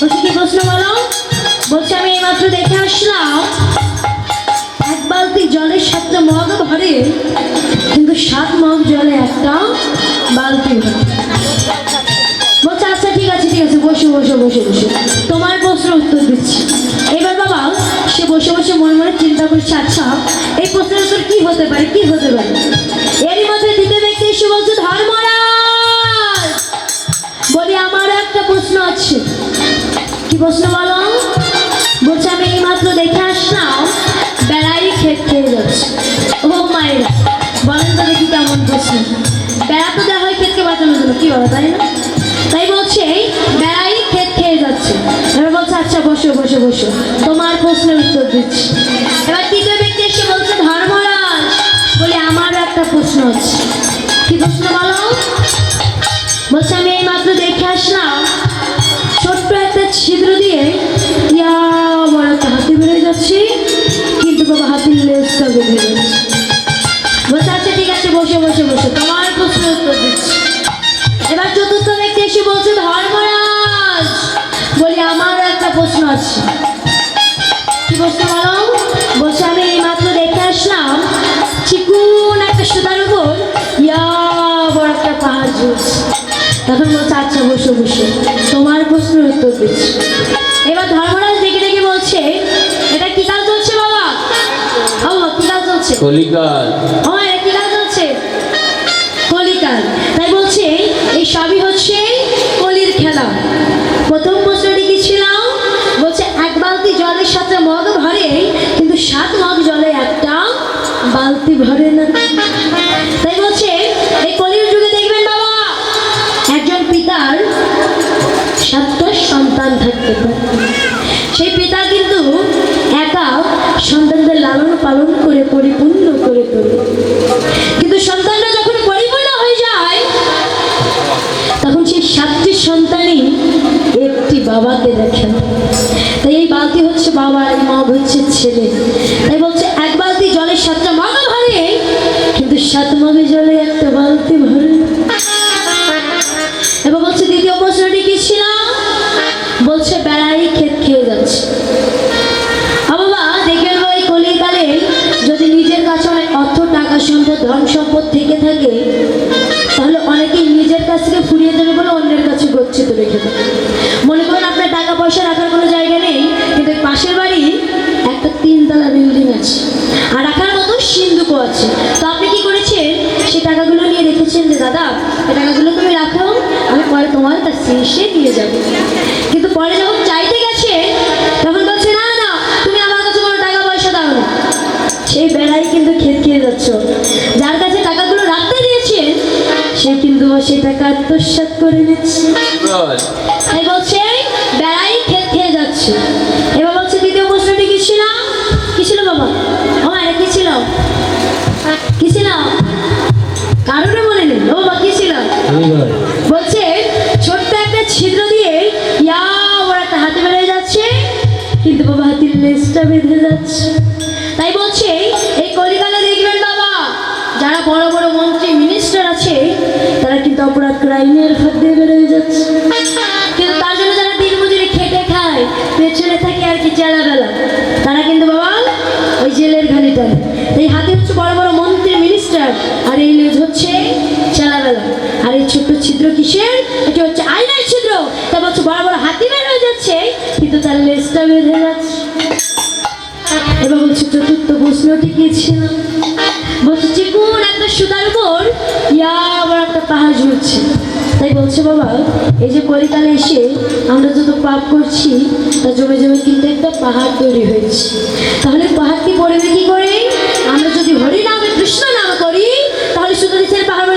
বলছি প্রশ্ন বলো? বলছি, আমি এইমাত্র দেখে আসলাম, এক বালতি জলের সাতটা মগ ভরে, কিন্তু সাত মগ জলে একটা বালতি বলছে আচ্ছা ঠিক আছে ঠিক আছে, বসে বসে বসে বসে। তোমার প্রশ্নের উত্তর দিচ্ছি। এবার বাবা, সে বসে বসে মনে মনে চিন্তা করছে আচ্ছা এই প্রশ্নের উত্তর কি হতে পারে, কি হতে পারে? প্রশ্ন বলো বলছে, আমি এইমাত্র দেখে আসলাম, বেড়াই ক্ষেত খেয়ে যাচ্ছে। ও মায়েরা, বলেন তো দেখি কেমন প্রশ্ন। বেড়া তো দেওয়া হয় ক্ষেতকে বাঁচানোর জন্য, কি বলো তাই না? তাই বলছে বেড়াই ক্ষেত খেয়ে যাচ্ছে। এবার বলছে আচ্ছা বসো বসো বসো। তোমার প্রশ্নের উত্তর দিচ্ছি। এবার তৃতীয় তখন বলছে আচ্ছা বসো বসো। তোমার প্রশ্নের উত্তর দিচ্ছি। এবার ধর্মরাজ দেখে দেখে বলছে এটা কি কাজ চলছে বাবা? ও কি কাজ চলছে? কলিকাল। ও এটা কি কাজ চলছে? কলিকাল। তাই বলছে এই সবই হচ্ছে কলির খেলা। প্রথম প্রশ্নটি কি ছিল? বলছে এক বালতি জলের সাথে মগ ভরে কিন্তু সাত মগ জলে একটা বালতি ভরে না। পারে সেই পিতা কিন্তু একা সন্তানদের লালন পালন করে পরিপূর্ণ করে তোলে। কিন্তু সন্তানরা যখন পরিপূর্ণ হয়ে যায়, তখন সেই সাতটি সন্তানই একটি বাবাকে দেখেন। তাই এই বালতি হচ্ছে বাবা এই মগ হচ্ছে ছেলে। তাই বলছে কাছে রেখে দেবে মনে করেন আপনার টাকা পয়সা রাখার কোনো জায়গা নেই, কিন্তু পাশের বাড়ি একটা তিনতলা বিল্ডিং আছে। আর রাখার মতো সিন্ধুকও আছে। তো আপনি কি করেছেন? সেই টাকাগুলো নিয়ে রেখেছেন যে, দাদা, এই টাকাগুলো তুমি রাখো, আমি পরে তোমার কাছে এসে দিয়ে যাব। কিন্তু পরে যখন চাইতে গেছে, তখন বলছে, না না, তুমি আমার কাছে কোনো টাকা পয়সা দাও না। সেই বেড়াই কিন্তু খেত খেয়ে যাচ্ছ। যার কাছে সে কিন্তু টাকা আত্মসাৎ করে নিচ্ছে। তাই বলছে বেড়াই খেত খেয়ে যাচ্ছে। এবার বলছে দ্বিতীয় প্রশ্নটি কি ছিল? কি ছিল বাবা? ও এটা কি ছিল? কি ছিল? কারোর মনে নেই ও বাবা কি ছিল? বলছে ছোট্ট একটা ছিদ্র দিয়ে ইয়া বড় একটা হাতে বেড়ে যাচ্ছে কিন্তু বাবা হাতির লেজটা বেঁধে যাচ্ছে। ছিদ্র কিসের? এটা হচ্ছে আয়নার ছিদ্র। তারপর হচ্ছে বড় বড় হাতি বের হয়ে যাচ্ছে, কিন্তু তার লেজটা বেঁধে যাচ্ছে। এবার বলছে, চতুর্থ প্রশ্নটি কি ছিল। বলছে, চিকুন, একটা সুতার উপর ইয়া, আবার একটা পাহাড় ঝুলছে। তাই বলছে, বাবা, এই যে কলিকালে এসে আমরা যত পাপ করছি, তা জমে জমে কিন্তু একটা পাহাড় তৈরি হয়েছে। তাহলে পাহাড়টি পড়বে কি করে? আমরা যদি হরি নামে কৃষ্ণ নাম করি, তাহলে শুধু নিচের পাহাড়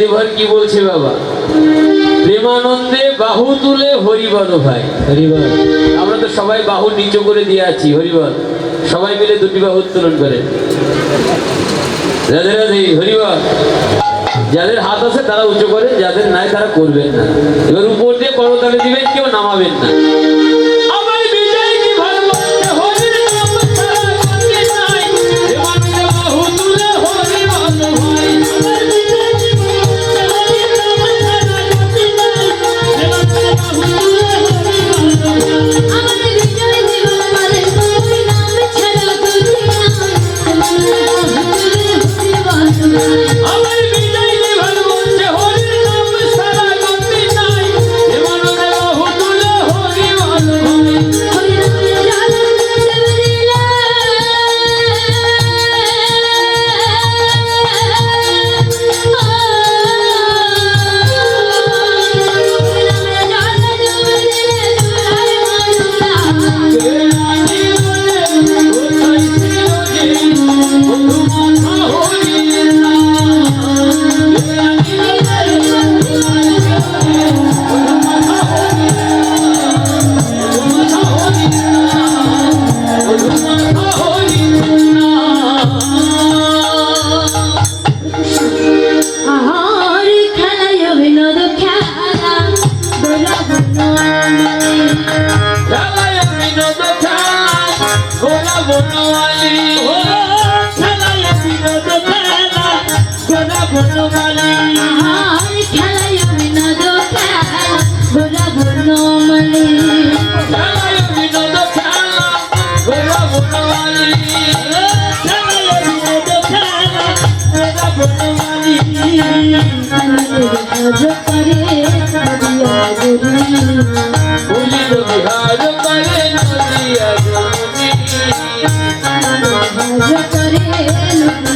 দেবর কি বলছে বাবা? প্রেমানন্দে বাহু তুলে হরিবল ভাই। হরিবল আমরা তো সবাই বাহু নিচু করে দিয়ে আছি হরিবল সবাই মিলে দুটি বাহু উত্তোলন করে। রাধে রাধে হরিবল যাদের হাত আছে তারা উঁচু করে যাদের নাই তারা করবেন না। এবার উপর দিয়ে করতালে দিবেন কেউ নামাবেন না।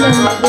নদিয়া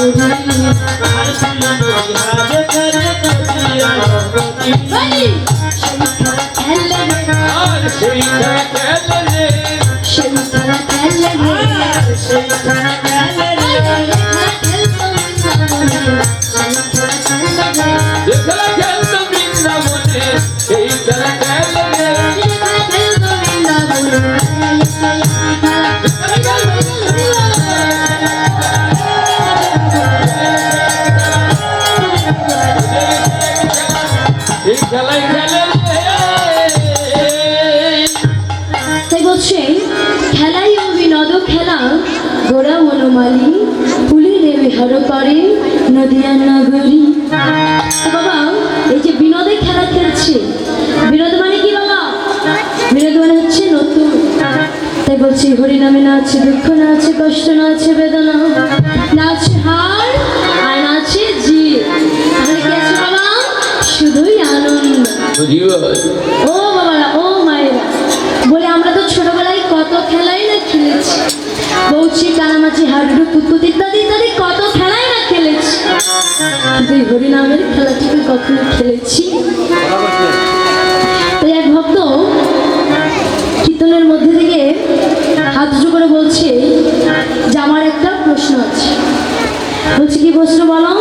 তাই বলছে, খেলাই ও বিনোদ খেলা গোড়া বনমালী ফুলি নেবে হর বাবা, এই যে বিনোদে খেলা খেলছে, বিনোদ মানে কি বাবা? বিনোদ মানে হচ্ছে নতুন। তাই বলছি হরি নামে না আছে দুঃখ, না আছে কষ্ট, না আছে বেদনা, না আছে হার ও বাবারা ও মায়েরা। বলে আমরা তো ছোটবেলায় কত খেলাই না খেলেছি। বৌচি, কানামাছি, হাডুডু কুতকুত ইত্যাদি ইত্যাদি কত খেলাই না খেলেছি। কিন্তু হরিনামের খেলাটিকে কখনো খেলেছি। তাই এক ভক্ত কীর্তনের মধ্যে থেকে হাত করে বলছে যে আমার একটা প্রশ্ন আছে। বলছে, কি প্রশ্ন বলো?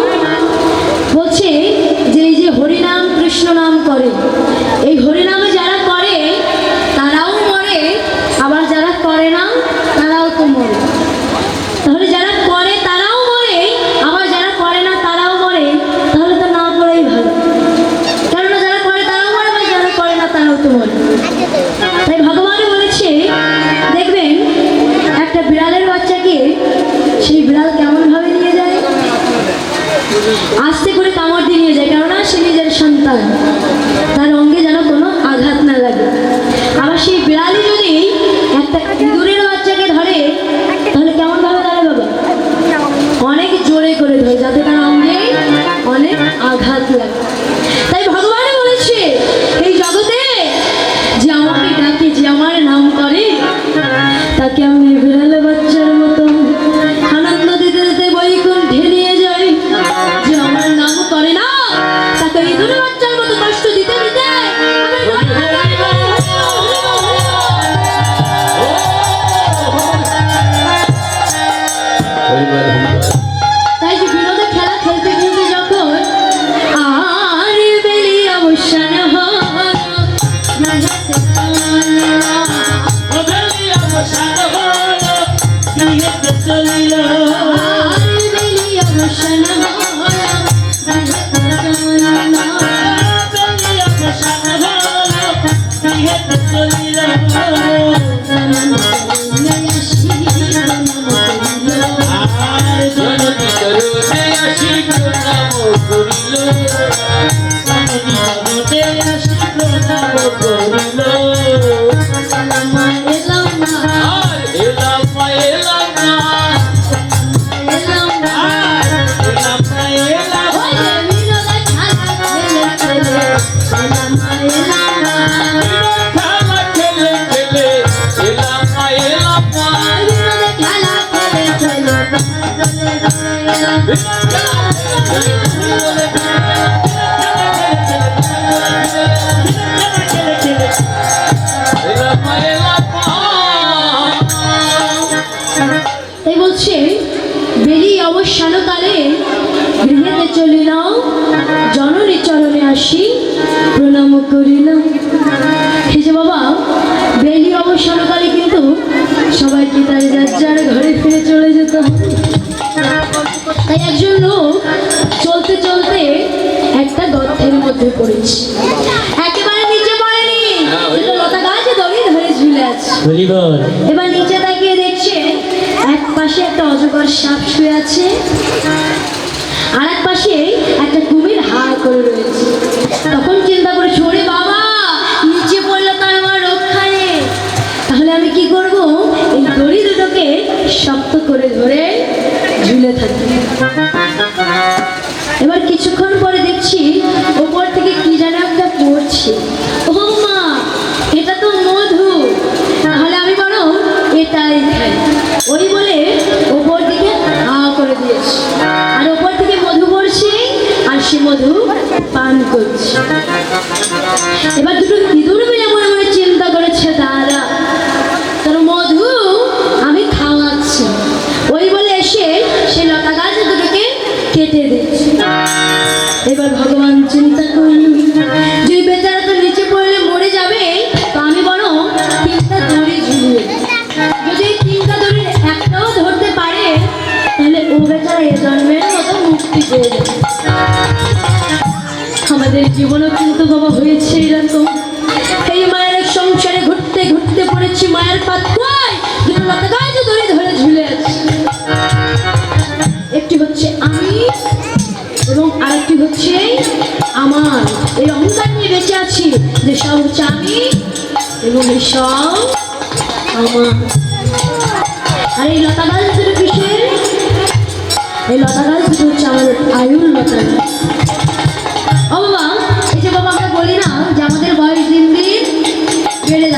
বলছে যে এই যে হরিনাম কৃষ্ণ নাম করে নিজের তার অঙ্গে যেন কোনো আঘাত না লাগে। আবার সেই বিড়ালই যদি একটা ইঁদুরের বাচ্চাকে ধরে, তাহলে কেমন ভাবে দাঁড়ায় বাবা? অনেক জোরে করে ধরে, যাতে তার অঙ্গে অনেক আঘাত লাগে। বেরি অবসানকালে গৃহেতে চলিলাম জননী চরণে আসি প্রণাম করিলাম। এই যে বাবা বেলি অবসানকালে কিন্তু সবাইকে তার যার যার ঘরে ফিরে চলে যেত। তাই একজন লোক চলতে চলতে একটা গর্তের মধ্যে পড়েছে। একেবারে নিচে পড়েনি কিন্তু লতা গাছে দড়ি ধরে ঝুলে আছে। এবার নিচে পাশে একটা অজগর সাপ শুয়ে আছে। আর এক পাশে একটা কুমির হাড় করে রয়েছে। তখন চিন্তা করে শরে বাবা, নিচে পড়লে তো আমার রক্ষায় তাহলে আমি কি করব? এই দড়ি দুটোকে শক্ত করে ধরে ঝুলে থাকি। এবার কিছুক্ষণ এবার দুটো জীবনও কিন্তু বাবা হয়েছে এরকম। এই মায়ের সংসারে ঘুরতে ঘুরতে পড়েছি মায়ের পাত্রায় ধরে ধরে ঝুলে একটি হচ্ছে আমি এবং আরেকটি হচ্ছে আমার। এই অহংকার নিয়ে বেঁচে আছি যে সব হচ্ছে এবং এই সব আমার। আর এই লতা গাছ দুটো এই লতা গাছ দুটো হচ্ছে আমাদের আয়ুর লতা গাছ।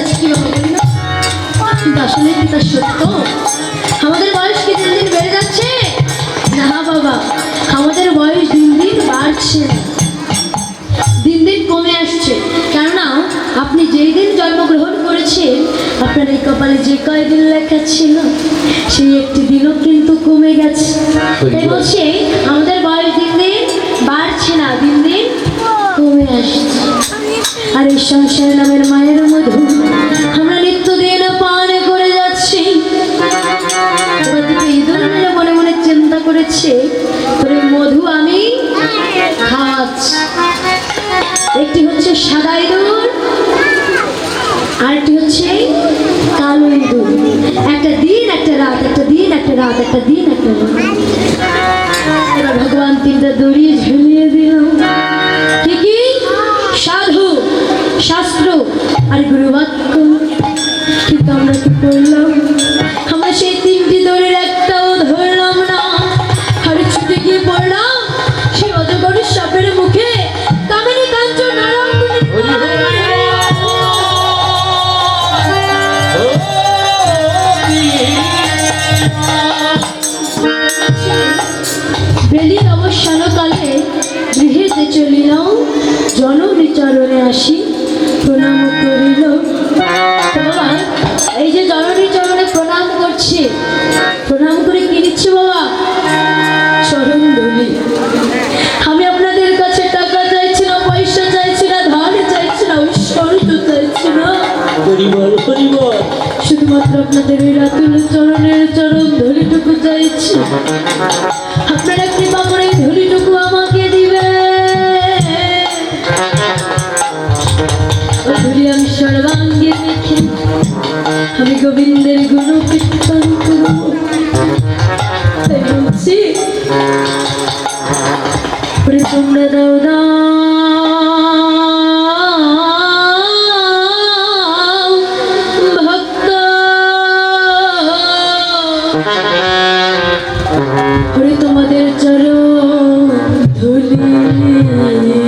যাচ্ছে কি না? কিন্তু আসলে কি তা সত্য? আমাদের বয়স কি দিন দিন বেড়ে যাচ্ছে? না বাবা আমাদের বয়স দিন দিন বাড়ছে। দিন দিন কমে আসছে। কেননা আপনি যেই দিন জন্মগ্রহণ করেছেন আপনার এই কপালে যে কয়দিন লেখা ছিল সেই একটি দিনও কিন্তু কমে গেছে। তাই বলছে আমাদের বয়স দিন দিন বাড়ছে না দিন দিন কমে আসছে। আর এই সংসার নামের মায়ের মধু, আমরা পান করে যাচ্ছি। মনে মনে চিন্তা করেছে মধু আমি একটি হচ্ছে সাদা ইঁদুর, আরেকটি হচ্ছে কালো ইঁদুর। একটা দিন, একটা রাত, একটা দিন, একটা রাত, একটা দিন, একটা রাত। ভগবান তিনটা দড়িয়ে ঝুলিয়ে দিল। শাস্ত্র। আর গুরুবাক্য কিন্তু আমরা কি করলাম Mm-hmm.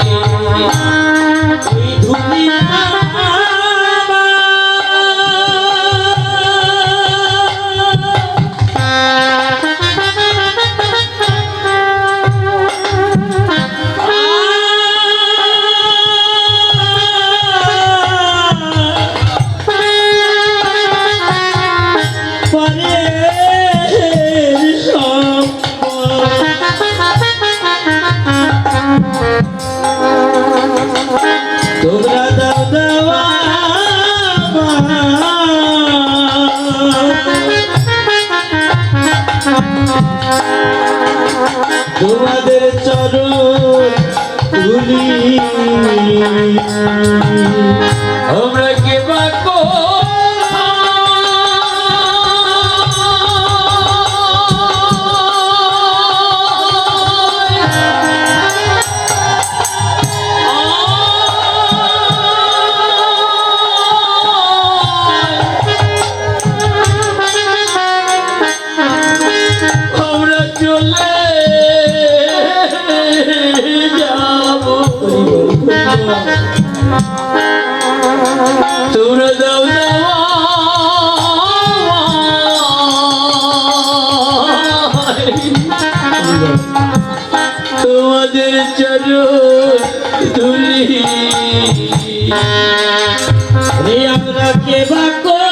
ওই তোমাদের চরণ তুলি কে বা